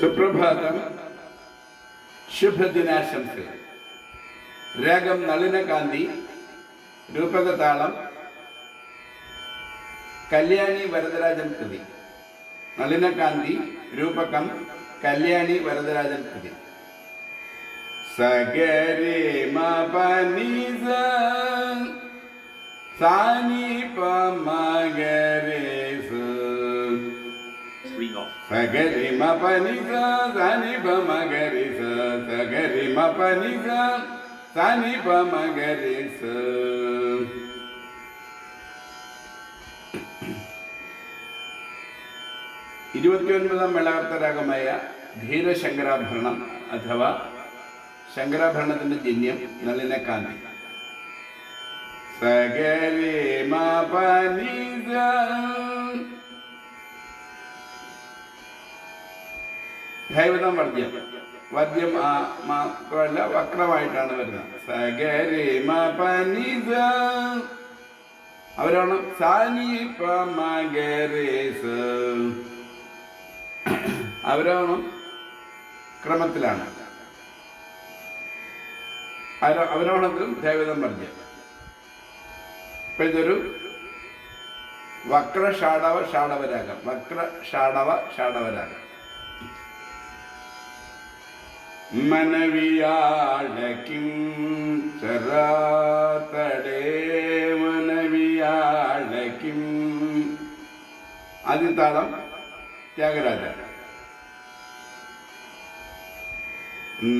സുപ്രഭാതം. ശുഭദിനാശംസ. രാഗം നളിനകാന്തി രൂപകതാളം കല്യാണി വരദരാജൻ കൃതി. നളിനകാന്തി രൂപകം കല്യാണി വരദരാജൻ കൃതി. സഗരേ സാനി പമഗരേ. സഗരി മപനി സാനി മകരി സഗരി മപനി സാനി പമഗരി ഇരുപത്തിയൊൻപതാം മേളകർത്തരാഗമായ ധീരശങ്കരാഭരണം അഥവാ ശങ്കരാഭരണത്തിന്റെ ജന്യം നളിനകാന്തി സഗരി മപനി ദൈവതം വർദ്യം വദ്യം ആ മാത്രമല്ല വക്രമായിട്ടാണ് വരുന്നത്. സഗരി പനിത അവരാണ് സാനി പമഗരേസ് അവരാണ് ക്രമത്തിലാണ്. അവരോണത്തിലും ദേവതം പറഞ്ഞു ഇപ്പൊ ഇതൊരു വക്ര ഷാഡവ ഷാഡവരാഗം വക്ര മനവിയാളക്കും ചരാത്തടേ മനവിയാളക്കും ആദ്യ താളം ത്യാഗരാജ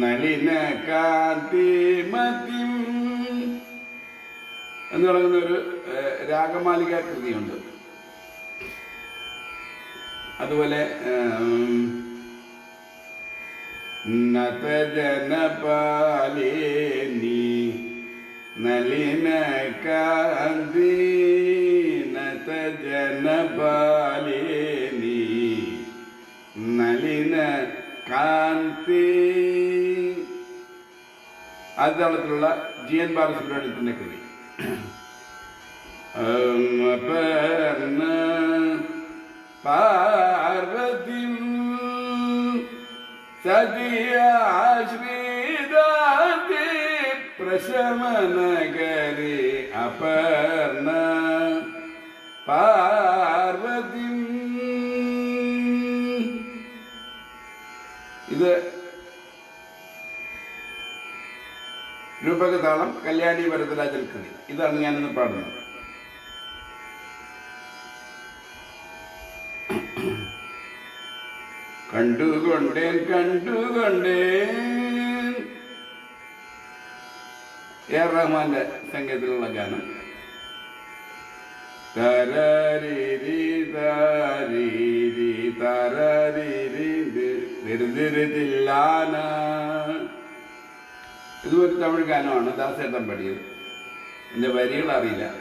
നളിന കാന്തി മതിം എന്ന് പറയുന്ന ഒരു രാഗമാലിക കൃതിയുണ്ട് അതുപോലെ ഏം, നതജനപാലിനി നളിന കാന്തി നതജനപാലിനി നളിന കാന്തി ആദ്യതാളത്തിലുള്ള ജി എൻ ബാലസുബ്രഹ്മണ്യത്തിന്റെ കൃതി സതിയാശ്രീദാതി പ്രശമനഗരി അപർണ പാർവതി. ഇത് രൂപകതാളം കല്യാണി വരദരാജൻ കൃതി. ഇതാണ് ഞാനിന്ന് പാടുന്നത്. കണ്ടുകൊണ്ടേൻ കണ്ടുകൊണ്ടേ എ റഹ്മാന്റെ സംഗീതത്തിലുള്ള ഗാനം. തരിരി തരരിരി ദിർദിരിതില്ലാന. ഇതും ഒരു തമിഴ് ഗാനമാണ് ദാസേട്ടൻ പാടിയത്. എന്റെ വരികൾ അറിയില്ല.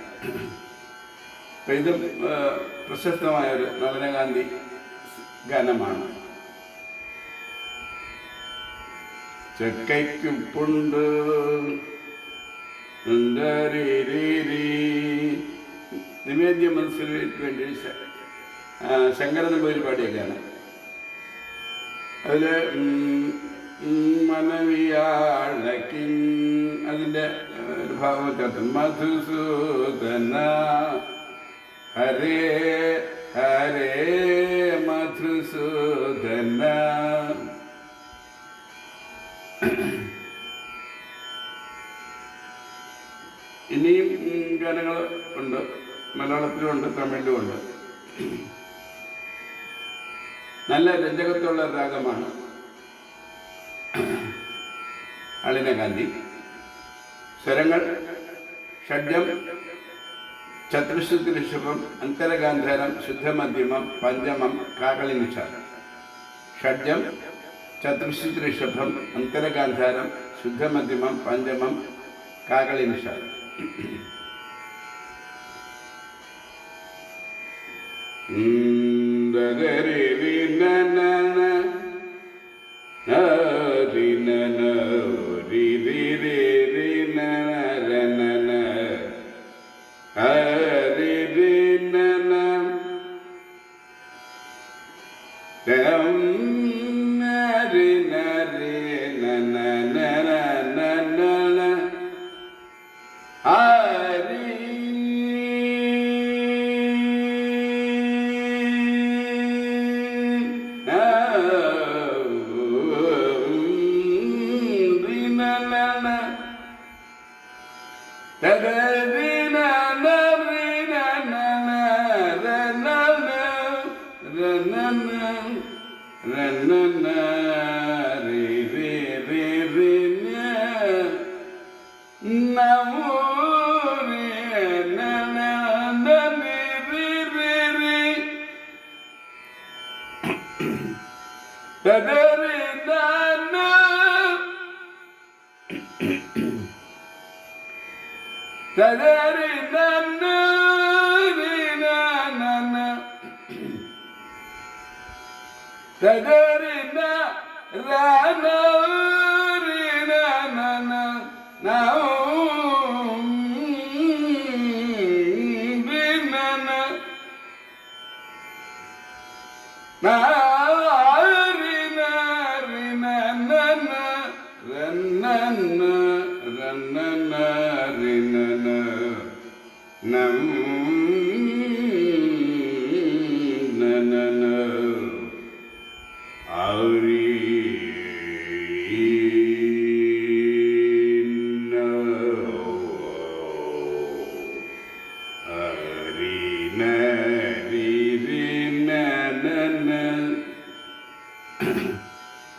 അപ്പം ഇത് പ്രശസ്തമായ ഒരു നളനകാന്തി ഗാനമാണ്. ചെക്കയ്ക്കുപ്പുണ്ട് നിവേദ്യ മനസ്സിലേക്ക് വേണ്ടി ശങ്കരൻ അതിലെ പാടിയ ഗാനം അതിൽ ഉം, ഉം, മനവിയാളക്കിൻ അതിന്റെ ഒരു ഭാഗം ചേർത്ത് മധുസൂദന. ഹരേ ഹരേ മധുസൂദന. മലയാളത്തിലും തമിഴിലുമുണ്ട് നല്ല രഞ്ജകത്തുള്ള രാഗമാണ് അളിനകാന്തി സ്വരങ്ങൾ ഷഡ്ജം ചതുർശുദ്ധ ഋഷഭം അന്തരഗാന്ധാരം ശുദ്ധമധ്യമം പഞ്ചമം കാകളി നിഷാദം ഷഡ്ജം ചതുർശുദ്ധ അന്തരഗാന്ധാരം ശുദ്ധമധ്യമം പഞ്ചമം കാകളി Dee dee Now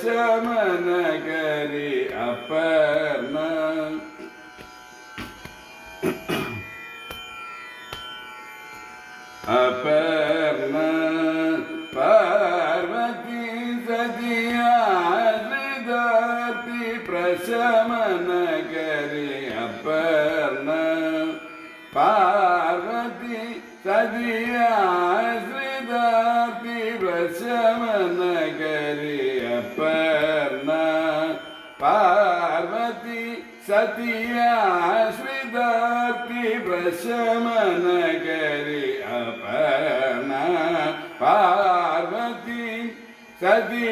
శమనగ सतियाश्विदाति वशमनगरि अपना पार्वती। सतियाश्विदाति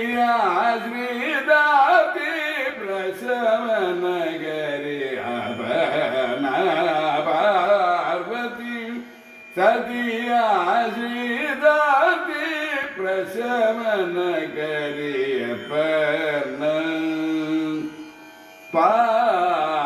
प्रशमनगरि अपना पार्वती। सतियाश्विदाति प्रशमनगरि Pai.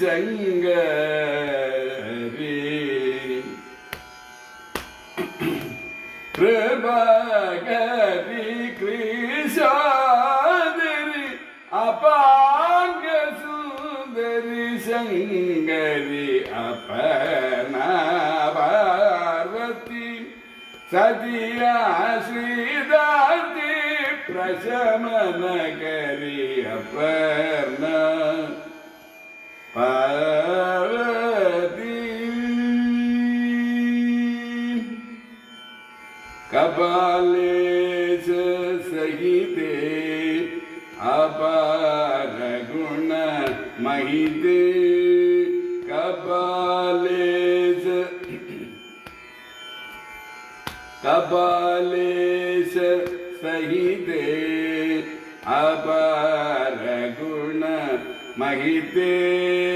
ശങ്കരി പ്രഭകരി കൃഷാതിരി അപാംഗ സുന്ദരി Shankari അപന Parvathi സതിയാ ശ്രീദാതി Aparna Parabéns, Kabalese Sahite, Aparaguna Mahite, Kabalese Kabalese Sahite, Aparaguna mahide.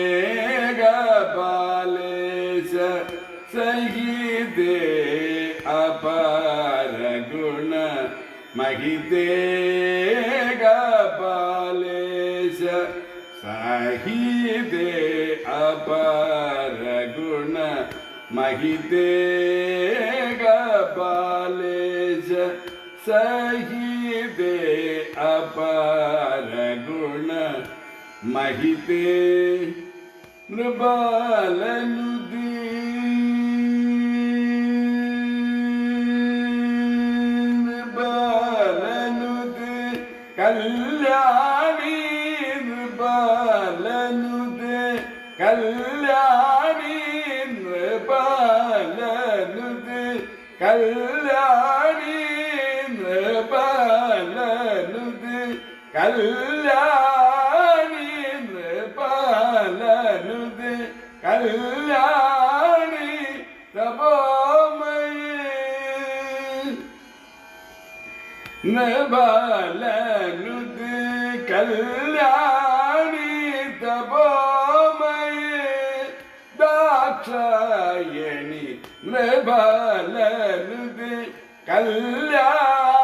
महिते गपालेश सहिते अपर गुण महिते गपालेश सहिते अपर गुण महिते नृपालनु കല്യാണി നൃപാലനുത് കല്യാണി നൃപാലനുത് കല്യാണി നൃപാലനുത് കല്യാണി തപോമയേ നബലനുത് കല്യാണി காசாயணி மிருபலனுது கல்யாணி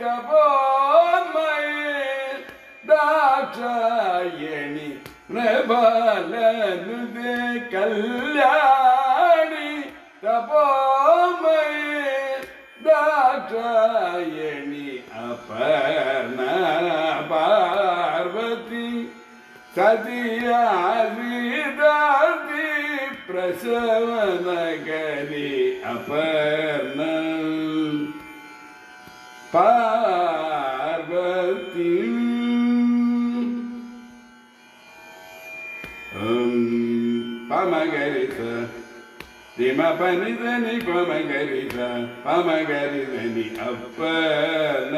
தபோமை தாட்சாயணி மிருபலனுது கல்யாணி தபோமை தாட்சாயணி அபர்ண பார்வதி சதியாரிதார் பிரசவனகரி அபர்ணம் பார்வதி பமகரிச திமபனிதனி பமகரிச பமகரிதனி அப்பன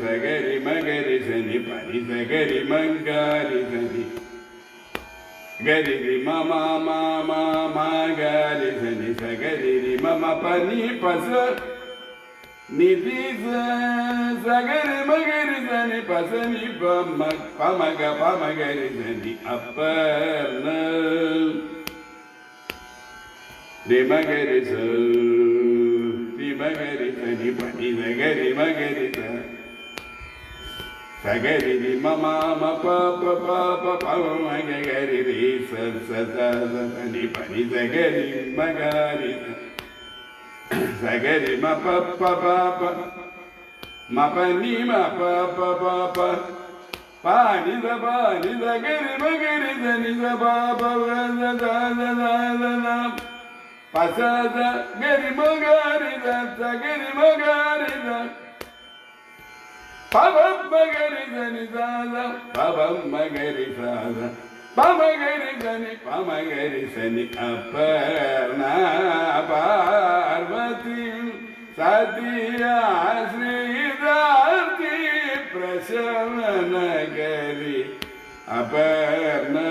சகரி மகரிசனி பரிசகரி மங்காரிசனி గరిరి మమ మమ గరి సని సగరిరి మమ పని పస నిధి సగరి మగరి సని పసని పమ పమగ పమగరి సని అప్పర్ణ రిమగరి సని పని సగరి మగరి సని ಸಗರಿ ರಿ ಮಮ ಪ ಪ ಪ ಪ ಪ ಮಗರಿ ರಿ ಸ ಸ ಸ ನಿ ಪನಿ ಸಗರಿ ಮಗರಿ ಸಗರಿ ಮ ಪ ಪ ಪ ಪ ಮ ಪ ನಿ ಮ ಪ ಪ ಪ ಪ ಪ ನಿ ಸ ಪ ನಿ ಸಗರಿ ಮಗರಿ ಸ ನಿ ಸ ಪ ಪ ವ ಸ ಸ ಸ ಸ ಸ ನ ಪ ಸ ಸ ಗರಿ ಮಗರಿ ಸ ಸಗರಿ ಮಗರಿ ಸ பவம் மகரி சனி சாதம் பவம் மகரி சாதம் பமகரி சனி பமகரி சனி அப்பர்ணா பார்வதி சதியா ஸ்ரீதார்த்தி பிரசவ நகரி அப்பர்ணா